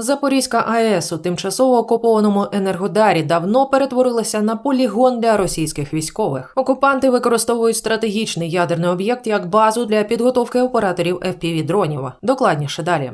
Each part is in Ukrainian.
Запорізька АЕС у тимчасово окупованому Енергодарі давно перетворилася на полігон для російських військових. Окупанти використовують стратегічний ядерний об'єкт як базу для підготовки операторів fpv дронів. Докладніше далі.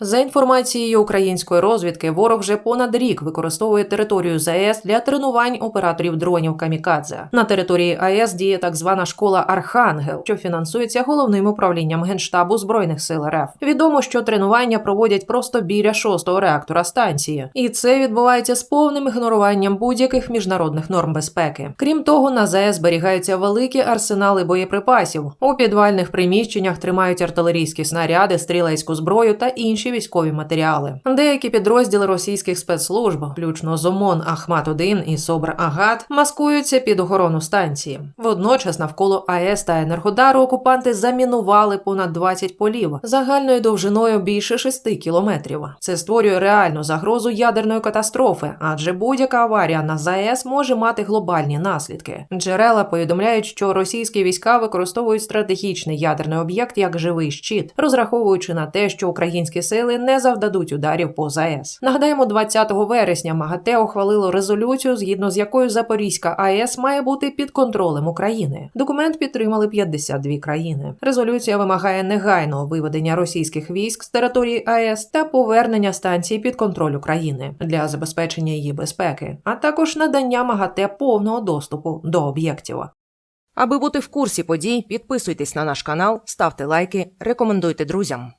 За інформацією української розвідки, ворог вже понад рік використовує територію ЗАЕС для тренувань операторів дронів Камікадзе. На території АЕС діє так звана школа Архангел, що фінансується головним управлінням генштабу збройних сил РФ. Відомо, що тренування проводять просто біля шостого реактора станції, і це відбувається з повним ігноруванням будь-яких міжнародних норм безпеки. Крім того, на ЗАЕС зберігаються великі арсенали боєприпасів. У підвальних приміщеннях тримають артилерійські снаряди, стрілецьку зброю та інші військові матеріали. Деякі підрозділи російських спецслужб, включно Зомон Ахмат 1 і Собр Агат, маскуються під охорону станції. Водночас навколо АЕС та Енергодару окупанти замінували понад 20 полів загальною довжиною більше 6 кілометрів. Це створює реальну загрозу ядерної катастрофи, адже будь-яка аварія на ЗАЕС може мати глобальні наслідки. Джерела повідомляють, що російські війська використовують стратегічний ядерний об'єкт як живий щит, розраховуючи на те, що українські сили не завдадуть ударів по ЗАЕС. Нагадаємо, 20 вересня МАГАТЕ ухвалило резолюцію, згідно з якою Запорізька АЕС має бути під контролем України. Документ підтримали 52 країни. Резолюція вимагає негайного виведення російських військ з території АЕС та повернення станції під контроль України для забезпечення її безпеки, а також надання МАГАТЕ повного доступу до об'єктів. Аби бути в курсі подій, підписуйтесь на наш канал, ставте лайки, рекомендуйте друзям.